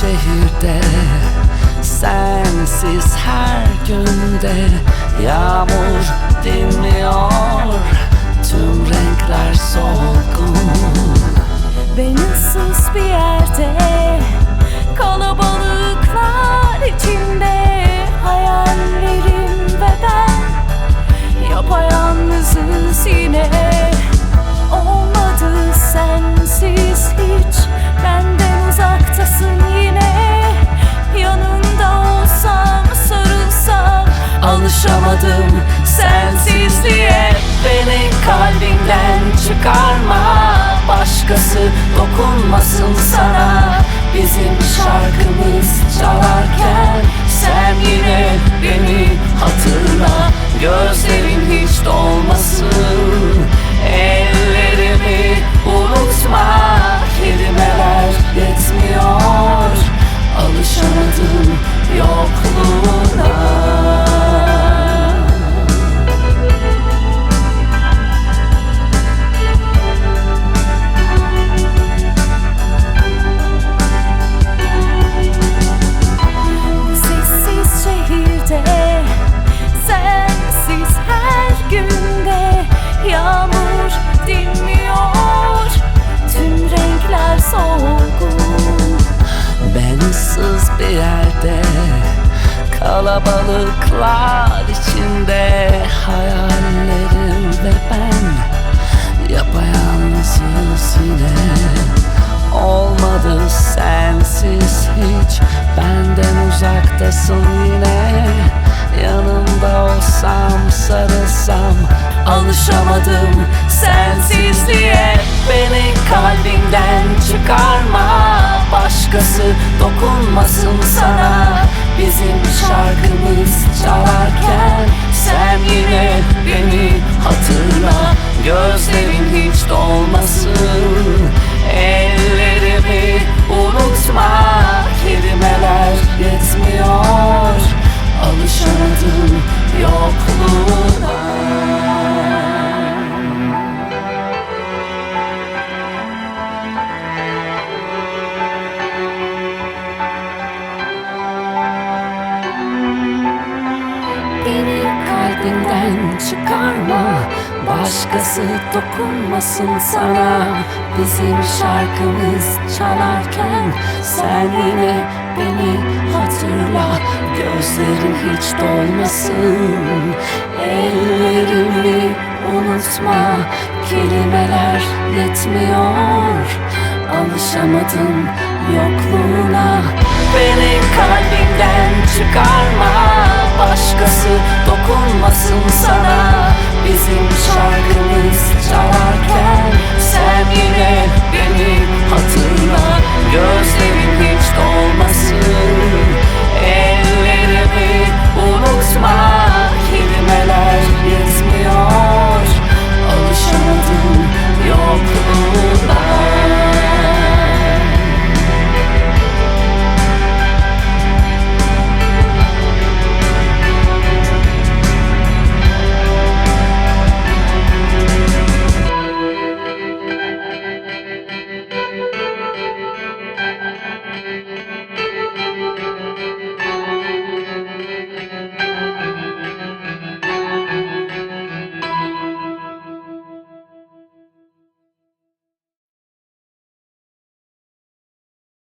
şehirde Sensiz her günde Yağmur dinmiyor. Tüm renkler Alışamadım sensizliğe Beni kalbinden çıkarma. Başkası dokunmasın sana. Bizim şarkımız çalarken Sen yine beni hatırla. Gözlerin hiç dolmasın ıssız bir yerde Kalabalıklar içinde Hayallerim ve ben Yapayalnızız yine. Olmadı sensiz hiç Benden uzaktasın yine. Yanımda olsam sarılsam Alışamadım sensizliğe. Beni kalbimden çıkarma Başkası dokunmasın sana. Bizim şarkımız çalarken Sen yine beni hatırla. Gözlerin hiç dolmasın kalbinden çıkarma. Başkası dokunmasın sana. Bizim şarkımız çalarken Sen yine beni hatırla. Gözlerin hiç dolmasın. Ellerimi unutma. Kelimeler yetmiyor. Alışamadım yokluğuna. Beni kalbimden çıkarma dokunmasın